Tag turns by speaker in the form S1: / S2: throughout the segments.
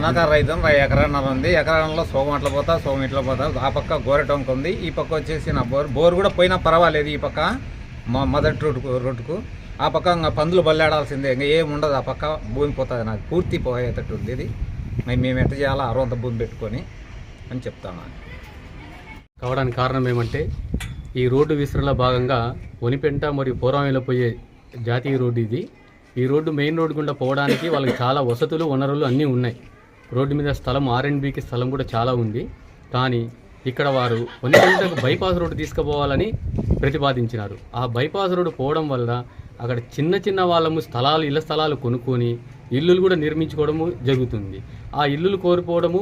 S1: సన్నకారు రైతు ఎకరాన్నర ఉంది. ఎకరాలలో సోమం అట్లా పోతా సోమం ఇట్లా పోతా. ఆ పక్క గోరటంక ఉంది. ఈ పక్క వచ్చేసి నా బోర్. బోర్ కూడా పోయినా పర్వాలేదు ఈ పక్క మా మొదటి రూట్కు రూట్కు. ఆ పక్క ఇంకా పందులు బల్లాడాల్సిందే. ఇంకా ఏముండదు ఉండదు ఆ పక్క. భూమి పోతుంది నాకు. పూర్తి పోయేటట్టు ఉంది ఇది. మేము ఎట్ట చేయాలో అరవంత భూమి పెట్టుకొని అని చెప్తాను
S2: కావడానికి కారణం ఏమంటే ఈ రోడ్డు విస్తరణలో భాగంగా ఒనిపెంట మరియు పోరామిలో పోయే జాతీయ రోడ్డు ఇది. ఈ రోడ్డు మెయిన్ రోడ్డు గుండా పోవడానికి వాళ్ళకి చాలా వసతులు వనరులు అన్నీ ఉన్నాయి. రోడ్డు మీద స్థలం ఆర్ స్థలం కూడా చాలా ఉంది. కానీ ఇక్కడ వారు ఒనిపెంటకు బైపాస్ రోడ్డు తీసుకుపోవాలని ప్రతిపాదించినారు. ఆ బైపాస్ రోడ్డు పోవడం వల్ల అక్కడ చిన్న చిన్న వాళ్ళము స్థలాలు ఇళ్ళ స్థలాలు కొనుక్కొని ఇల్లులు కూడా నిర్మించుకోవడము జరుగుతుంది. ఆ ఇల్లులు కోల్పోవడము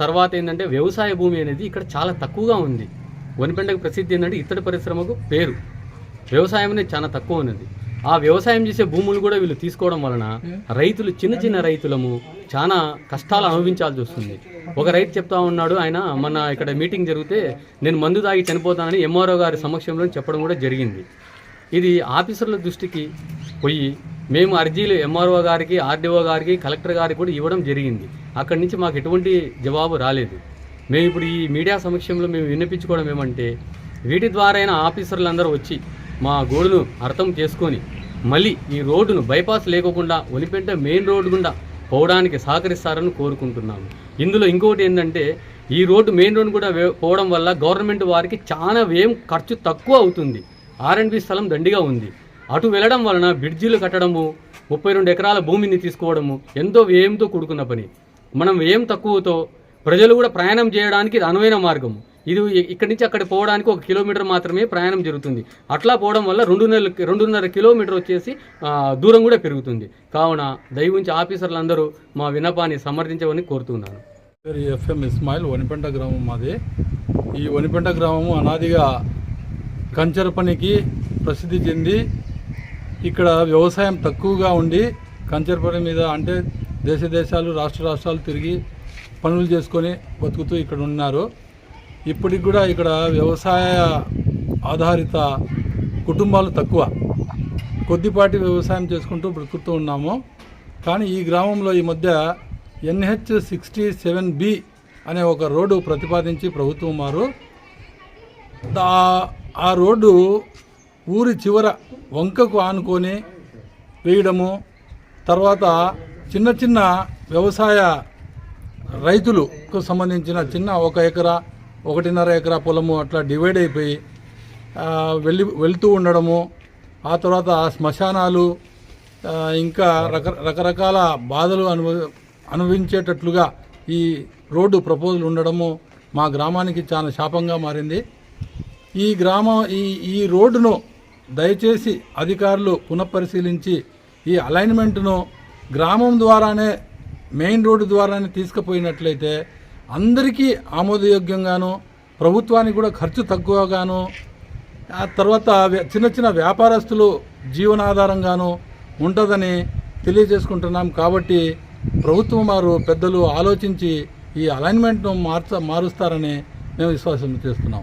S2: తర్వాత ఏంటంటే వ్యవసాయ భూమి అనేది ఇక్కడ చాలా తక్కువగా ఉంది. వనిపెండకు ప్రసిద్ధి ఏంటంటే ఇత్తడి పరిశ్రమకు పేరు. వ్యవసాయం అనేది చాలా తక్కువ ఉన్నది. ఆ వ్యవసాయం చేసే భూములు కూడా వీళ్ళు తీసుకోవడం వలన రైతులు చిన్న చిన్న రైతులము చాలా కష్టాలు అనుభవించాల్సి వస్తుంది. ఒక రైతు చెప్తా ఉన్నాడు ఆయన మన ఇక్కడ మీటింగ్ జరిగితే నేను మందు తాగి చనిపోతానని ఎంఆర్ఓ గారి సమక్షంలో చెప్పడం కూడా జరిగింది. ఇది ఆఫీసర్ల దృష్టికి పోయి మేము అర్జీలు ఎంఆర్ఓ గారికి ఆర్డీఓ గారికి కలెక్టర్ గారికి కూడా ఇవ్వడం జరిగింది. అక్కడి నుంచి మాకు ఎటువంటి జవాబు రాలేదు. మేము ఇప్పుడు ఈ మీడియా సమక్షంలో మేము విన్నపించుకోవడం ఏమంటే వీటి ద్వారా అయినా ఆఫీసర్లు వచ్చి మా గోడును అర్థం చేసుకొని మళ్ళీ ఈ రోడ్డును బైపాస్ లేకోకుండా ఒలిపెంట మెయిన్ రోడ్డు గుండా పోవడానికి సహకరిస్తారని కోరుకుంటున్నాము. ఇందులో ఇంకొకటి ఏంటంటే ఈ రోడ్డు మెయిన్ రోడ్డు కూడా పోవడం వల్ల గవర్నమెంట్ వారికి చాలా వ్యయం ఖర్చు తక్కువ అవుతుంది. ఆర్ఎండ్బి స్థలం దండిగా ఉంది. అటు వెళ్ళడం వలన బ్రిడ్జిలు కట్టడము ముప్పై రెండు ఎకరాల భూమిని తీసుకోవడము ఎంతో వ్యయంతో కూడుకున్న పని. మనం వ్యయం తక్కువతో ప్రజలు కూడా ప్రయాణం చేయడానికి అనువైన మార్గం ఇది ఇక్కడ ఇక్కడి నుంచి అక్కడ పోవడానికి ఒక కిలోమీటర్ మాత్రమే ప్రయాణం జరుగుతుంది. అట్లా పోవడం వల్ల రెండున్నర రెండున్నర కిలోమీటర్ వచ్చేసి దూరం కూడా పెరుగుతుంది. కావున దయవుంచి ఆఫీసర్లందరూ మా విన్నపాన్ని సమర్థించమని కోరుతున్నాను.
S3: పేరు ఎఫ్ఎం ఇస్మాయిల్ వనిపెంట గ్రామం మాది. ఈ వనిపెంట గ్రామము అనాదిగా కంచర పనికి ప్రసిద్ధి చెంది ఇక్కడ వ్యవసాయం తక్కువగా ఉండి కంచర పని మీద అంటే దేశ దేశాలు రాష్ట్ర రాష్ట్రాలు తిరిగి పనులు చేసుకొని బతుకుతూ ఇక్కడ ఉన్నారు. ఇప్పటికి కూడా ఇక్కడ వ్యవసాయ ఆధారిత కుటుంబాలు తక్కువ. కొద్దిపాటి వ్యవసాయం చేసుకుంటూ బ్రతుకుతూ ఉన్నాము. కానీ ఈ గ్రామంలో ఈ మధ్య ఎన్హెచ్ సిక్స్టీ సెవెన్ బి అనే ఒక రోడ్డు ప్రతిపాదించి ప్రభుత్వం వారు. ఆ రోడ్డు ఊరి చివర వంకకు ఆనుకొని వేయడము తర్వాత చిన్న చిన్న వ్యవసాయ రైతులకు సంబంధించిన చిన్న ఒక ఎకరా ఒకటిన్నర ఎకరా పొలము అట్లా డివైడ్ అయిపోయి వెళ్ళి వెళ్తూ ఉండడము. ఆ తర్వాత శ్మశానాలు ఇంకా రక రకరకాల బాధలు అనుభవ అనుభవించేటట్లుగా ఈ రోడ్డు ప్రపోజల్ ఉండడము మా గ్రామానికి చాలా శాపంగా మారింది. ఈ గ్రామం ఈ ఈ రోడ్డును దయచేసి అధికారులు పునఃపరిశీలించి ఈ అలైన్మెంట్ను గ్రామం ద్వారానే మెయిన్ రోడ్డు ద్వారానే తీసుకుపోయినట్లయితే అందరికీ ఆమోదయోగ్యంగాను ప్రభుత్వానికి కూడా ఖర్చు తక్కువగాను ఆ తర్వాత చిన్న చిన్న వ్యాపారస్తులు జీవనాధారంగాను ఉంటుందని తెలియజేసుకుంటున్నాం కాబట్టి ప్రభుత్వం వారు పెద్దలు ఆలోచించి ఈ అలైన్మెంట్ను మార్చ మారుస్తారని మేము విశ్వాసం చేస్తున్నాం.